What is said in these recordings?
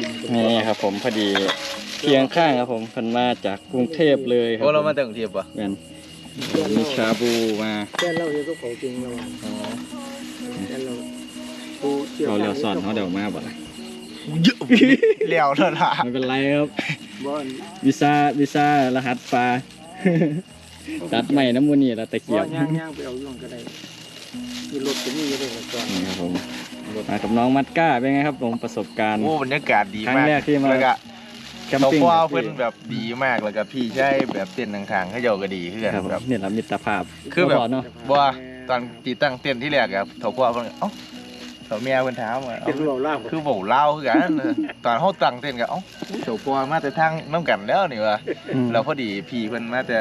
กินนี่ครับผมพอดีเพียงข้างครับผมเพิ่นมาจากกรุงเทพเลยครัโอ้เราผมมาจากกรุงเทพป่ะแม่นมีชาบูมาแค่เราเองก็เขาจริงเราแค่เราปูชี่ยวเราเรียวสอนเขาเดี๋ยวมาบ่ล่ะเยอะเลี้ยวแล้วล่ะไม่เป็นไรครับบ่อนวีซ่าวีซ่ารหัสปลาตัดใหม่น้ำมูนี่แล้วตะบ่เกียอบนย่างย่างไปเอาย่องก็ได้มีรถก็มีอยู่เลยก่อนนี่ครับผม มากับน้องมัดก้าเป็นไงครับผมประสบการณ์ โอ้บรรยากาศดีครั้มางกแรกที่มาแล้วก็แคมเขาปิ้งพ่อกับเพิ่นแบบดีมากแล้วก็พี่ใช่แบบเต้นทางๆเขาเจ้าก็ดีคือกันครับผมแบบนี่แหละมิตรภาพคือแบบ เนาะบ่ตอนติดตั้งเต้นที่แรกอะเขาพ่อเพิ่นเอ้าเขาเมียเพิ่นถามว่าเป็นเอ้าเราล่าคือเว้าเล่าวคือกันตอนเฮาตั้งเต้นก็เอ้าเขาพ่อมาแต่ทางน้ำกันแล้วนี่ว่าอืมแล้วพอดีพี่เพิ่นมาแต่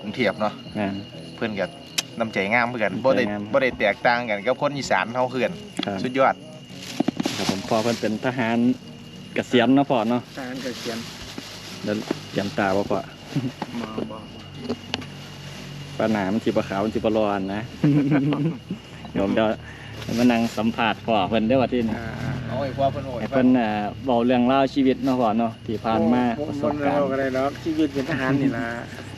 กรุงเทพเนาะแม่นเพิ่นก็ น้ำใจงามเหมือนกันบ่ได้น้ำใจงาม บ่ได้แตกต่างกันกับคนอีสานเฮาคือกันครับสุดยอดครับผมพอเพิ่นเป็นทหารเกษียณเนาะพ่อเนาะทหารก็เขียนแล้วเขียนตาบ่พ่อมาบ่ปลาหนามันสิบ่ขาวมันสิบ่ร้อนนะ เดี๋ยวผมเดี๋ยวมานั่งสัมภาษณ์พ่อเพิ่นได้อว่าที่นี่อ่า เอาไอ้พ่อเพิ่นโอ้ยให้เพิ่นน่ะเว้าเรื่องราวชีวิตเนาะพ่อเนาะที่ผ่านมาประสบการเราณ์ ก็ได้แล้วชีวิตเป็นทหารนี่ล่ะ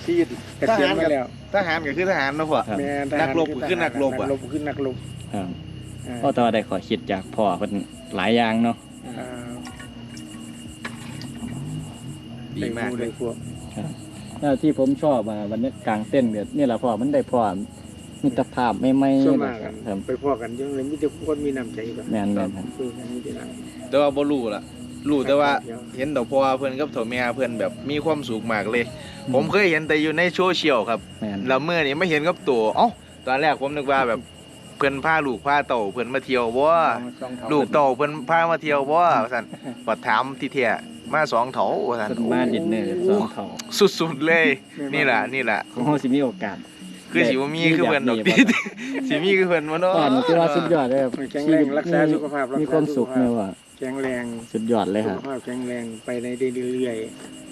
ชีวิตเกษียณมาแล้วทหารก็คือทหารเนาะพ่อ ครับ แม่ทหานักรบคือนักรบอะ นักรบคือนักรบครับอ่าก็แต่ว่าได้ขอคิดจากพ่อเพิ่นหลายอย่างเนาะอ่าดีมากเลเลยยพวก แล้วที่ผมชอบอะวันนี้กลางเต้นท์เนี่ยนี่แหละพ่อมันได้พ่อ มิตรภาพไม่ไม่ส่วนมากกันครับไปพอกันยังเลยมีแต่คนมีน้ำใจกันแม่นแม่นครับคุยกันมีแต่น้ำ แต่ว่าบ่รู้ล่ะรู้แต่ว่าเห็นดอกพ่อเพิ่นกับเฒ่าแม่เพิ่นแบบมีความสุขมากเลย ผมเคยเห็นแต่อยู่ในโซเชียลครับ แม่นแล้วเมื่อนี้ไม่เห็นกับตัวเอ้าตอนแรกผมนึกว่าแบบเพิ่นพาลูกพาเต่าเพิ่นมาเที่ยวบ่สองเท่าลูกเต่าเพิ่นพามาเที่ยวบ่ว่าซั่นปัดถามที่แท้มาสองเถาว่าซั่นเพิ่นมาดินเนอร์สองเขาสุดๆเลย นี่ล่ะนี่ล่ะของเฮาสิมีโอกาส คือสิบ่มีคือเพิ่นดอกแบบตินี้สิมีคือเพิ่นบ่เนาะก่อนคือว่าสุดยอดเลยครับแข็งแรงรักษาสุขภาพรักษามีความสุขสุขภาพเนี่ยว่าแข็งแรงสุดยอดเลยคสุรับ ขภาพแข็งแรงไปในเรื่อย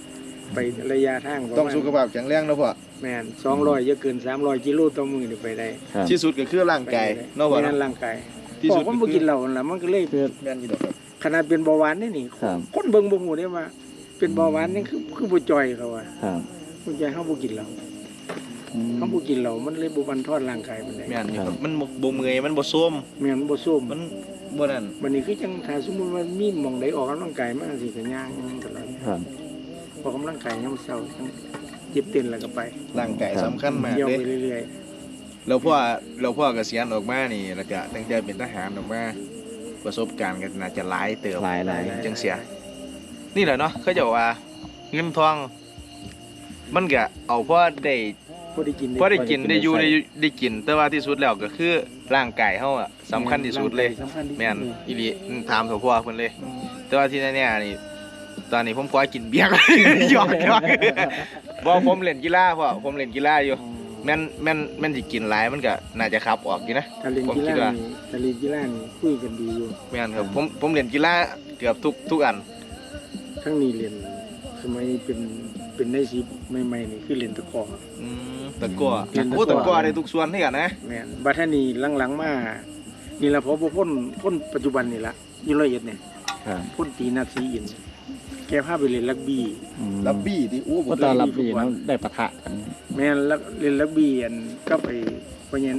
ๆไประยะทางประมาณต้องสุขภาพแข็งแรงเนาะพ่อแม่นสองร้อยจะเกินสามร้อยกิโลต่อมือนี่ไปได้ครับ ที่สุดก็คือร่างกายเนาะพ่อแม่เนาะนร่างกายที่พสุอดคนบ่กินเหล้านั่นล่ะมันก็เลย คือ แม่นอยู่ดอกครับขนาดเป็นเบาหวานนี่นี่ครับ คนเบิ่งบ่ฮู้ได้ว่าเป็นเบาหวานนี่คือคือบ่จ่อยเขาว่าครับ บ่จ่อยเฮาบ่กินเหล้าอืม เฮาบ่กินเหล้ามันเลยบ่บันทอนร่างกายปานใดแม่นอยู่ครับมันบ่บ่เมื่อยมันบ่ส้มแม่นบ่ส้มมันบ่นั่นวันนี้คือจังถ้าสมมุติว่ามีหม่องใดออกกำลังกายมาสิก็ย่างตลอดครับออกกำลังกายยามเช้าจังเจ็บเต้นแล้วก็ไปร่างกายสำคัญมากเที่ยวเลยไปเรื่อยแล้วพ่อแล้วพ่อเกษียณออกมานี่แล้วก็ตั้งแต่เป็นทหารออกมาประสบการณ์ก็น่าจะหลายเติบหลายหลายจังเสีย นี่แหละเนาะเขาจะว่าเงินทอง มันก็เอาพอได้ ๆพอได้กินพอได้กินได้อยู่ได้อยู่ได้กิน แต่ว่าที่สุดแล้วก็คือร่างกายเฮาอะสำคัญที่สุดเลยสำคัญที่สุดแม่นเลยอีหลีถามเถอะพ่อเพิ่นเลย แต่ว่าที่แน่ๆนี่ตอนนี้ผมขอกินเบียร์ หยอกหยอกบ่ผมเล่นกีฬาพ่อผมเล่นกีฬาอยู่ แม่นแม่นแม่นสิกินหลายมันก็น่าจะขับออกอยู่นะถ้าเล่นผมกีคิดฬาว่านี่ถ้าเล่นกีฬานี่คุยกันดีอยู่แม่นครับผมผมเล่นกีฬาเกือบทุกทุกอัน ทั้งนี้เรียนสมัยเป็น เป็นในชีพใหม่ๆนี่คือเรียนตะกร้ออืมตะกร้อเล่นตะกร้อโอ้ตะกร้อได้ทุกส่วนให้กันนะแม่นบัดท่านี้หลังๆมานี่ละพอบ่พ้นพ้นปัจจุบันนี่ละอยู่ร้อยเอ็ดเนี่ยครับพ้นตีนัดสีอิน แกพาไปเล่นรักบี้ อืมลับบี้ที่อู้ก็ตอนรับดีเนาะได้ปะทะกันแม่นรักเล่นรักบี้อันก็ไปเพราะงั้น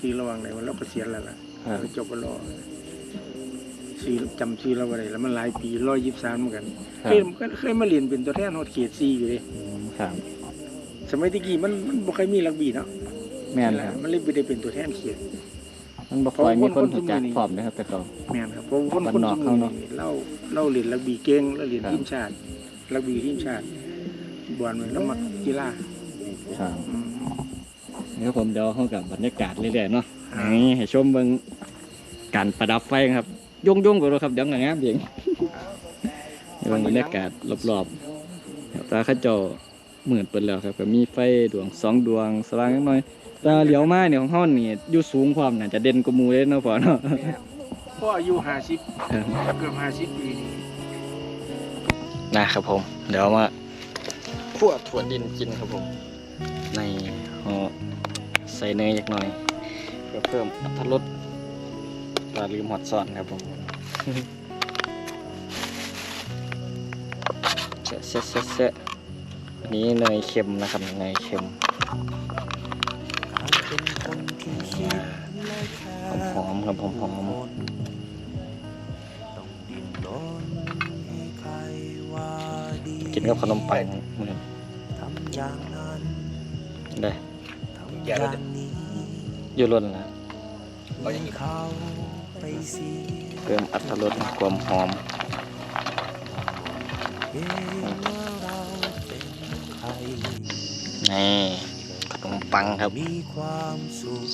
สีระหวังไหนมันเราก็เสียแล้วล่ะครับเราจบไปรอ ชื่อจำชื่อเราอะไรแล้วมันหลายปีร้อยยี่สิบสามเหมือนกันครัเคบยเคยมาเรียนเป็นตัวแทนฮอดเขตซีอยู่เลยอืมครับสมัยตะกี้มันมันบ่เคยมีรักบี้เนาะแม่นครับมันเลยไปได้เป็นตัวแทนเขตมันบ่ค่อยมีคนเพราะว่าคนรู้จักคนนี้พร้อมนะครับ แต่ก็แม่นครับเพราะคนบ้านคนนอกสเขามุเนาะนี่เล่าเล่าเรียนรักบี้เก่งแล้วเรียนครับทีมชาติรักบี้ทีมชาติบอลมันแล้วมักกีฬาครับอืมเดี๋ยวผมเดี๋ยวเข้ากับบรรยากาศเรื่อยๆเนาะนี่ให้ชมเบิ่งการประดับไฟครับ ยุ่งยุ่งๆกว่าเราครับเดี๋ยวงามๆเพียงเบิ่งบรรยากาศรอบๆตาเข้าเจ้าเหมือนเปิดแล้วครับก็มีไฟดวงสองดวงสว่างนิดหน่อยแตาเหลียวมาเนี่ยของเฮานี่อยู่สูงความน่าจะเด่นกว่าหมู่เลยเนาะพ่อเนาะพ่ออายุห้าสิบครับเกือบห้าสิบปีนี่นะครับผม เดี๋ยวมาพวกถั่วดินกินครับผม ในห่อใส่เนยอีกหน่อยเพื่อเพิ่มอรรถรส ปลาลืมหอดซอนครับผมเชะเชะเชะเชะอันนี้เนยเค็มนะครับเนยเค็มหอมๆครับหอมหอมๆกินกับขนมปังเหมือนได้แย่แล้วจ้ะอยู่ล้นนะเอาอย่า งนี้เพิ่มอัตรสความหอมนี่ขนมปังครับ มีความสุข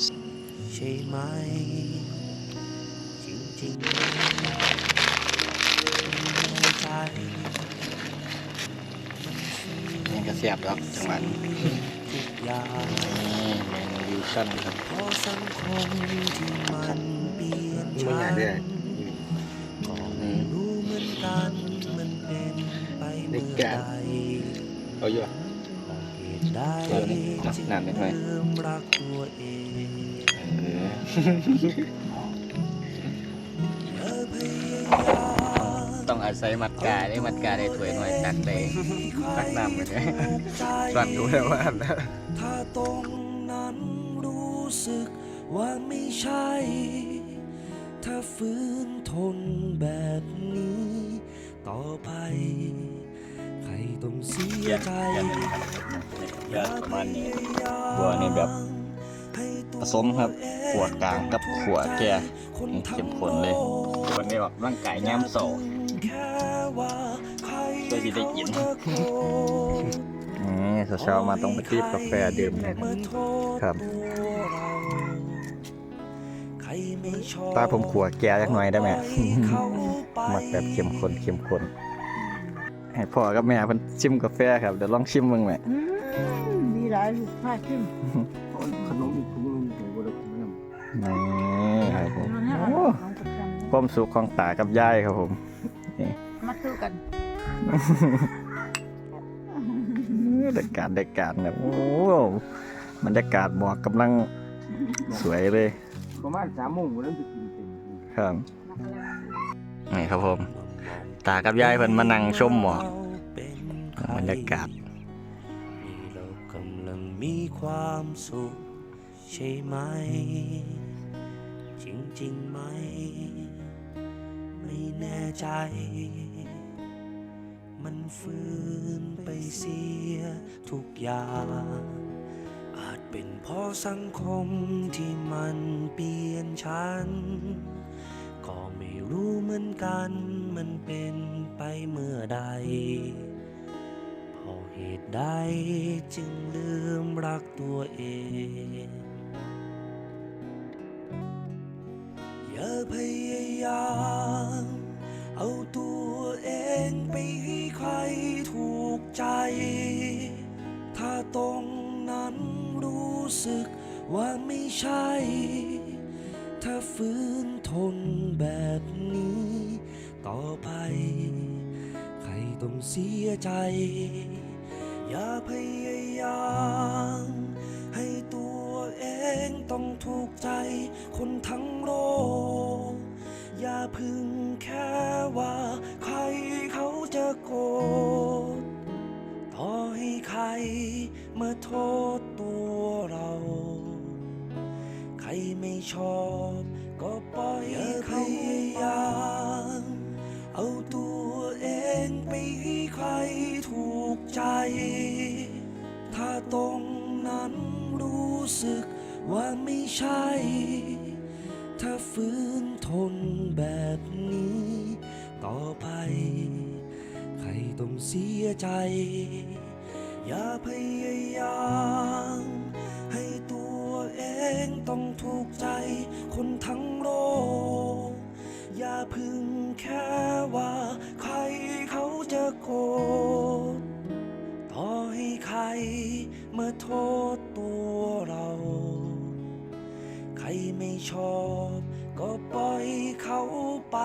ใช่ไหม จริงๆในใจนี่ก็เสียบแล้วจังหวะนี้ทุกอย่างนี่เมนูฟิวชั่นครับ เพราะสังคมที่มันเปลี่ยน มึงฉัอยากนได้ก็ไม่รู้เหมือนกันมันเป็นไปเมื่อใดเอาอยู่เหตุใดเดี๋ยวนี้นะนานนิดหน่อยเริ่มรักตัวเองเออเธอพยายามต้องอาศัยมัดกาได้มัดกาได้ถวยหน่อยตักได้ตักน้ำไปเลยสั่นดูแล้วว่านะถ้าตรงนั้นรู้สึกว่าไม่ใช่ ถ้าฝืนทนแบบนี้ ต่อไป ใครต้องเสียใจเยอะประมาณนี้พยายามบัวนี่แบบผสมครับเองขัวกลางกับขัวแก่เข้มข้นเลยโกวันนี้แบบร่างกายย่ำโซแค่ว่าใครช่วยสิได้กินนี่เช้ามาต้องไปจีบกาแฟดื่มเลยครับ ตาผมขัวแก่จักหน่อยได้ไหมมักแบบเข้มข้นเข้มข้นให้พ่อกับแม่เพิ่นชิมกาแฟครับเดี๋ยวลองชิมมึงแหม่อืมดีหลายลูกพาขึ้นขนมอีกถุงนึงใส่บริคุณน้ำนี่ครับผมมันให้โอ้เราของประจำความสุขของตากับยายครับผมมาสู้กันบรรยากาศบรรยากาศแบบโอ้บรรยากาศหมอกกำลังสวยเลย ประมาณสามโมงวันนั้นจะกินเต็มที่ครับนี่ครับผม ตากับยายเพิ่นมานั่งชมหมอกบรรยากาศเรากำลังมีความสุขใช่ไหม จริงๆไหม ไม่แน่ใจ มันฟื้นไปเสียทุกอย่างอาจ เป็นเพราะสังคมที่มันเปลี่ยนฉัน ก็ไม่รู้เหมือนกันมันเป็นไปเมื่อใดเพราะเหตุใดจึงลืมรักตัวเอง อย่าพยายามเอาตัวเองไปให้ใครถูกใจ ถ้าตรง สึกว่าไม่ใช่ ถ้าฝืนทนแบบนี้ ต่อไป ใครต้องเสียใจ อย่าพยายามให้ตัวเองต้องถูกใจคนทั้งโลก อย่าพึงแค่ว่าใครเขาจะโกรธต่อให้ใครมาโทษตัว ไม่ชอบ ก็ปล่อยเขาพยายามเอาตัวเองไปให้ใครถูกใจ ถ้าตรงนั้นรู้สึกว่าไม่ใช่ ถ้าฝืนทนแบบนี้ ต่อไป ใครต้องเสียใจ อย่าพยายามให้ งต้องถูกใจคนทั้งโลก อย่าพึงแค่ว่าใครเขาจะโกรธต่อให้ใครมาโทษตัวเรา ใครไม่ชอบก็ปล่อยเขาไป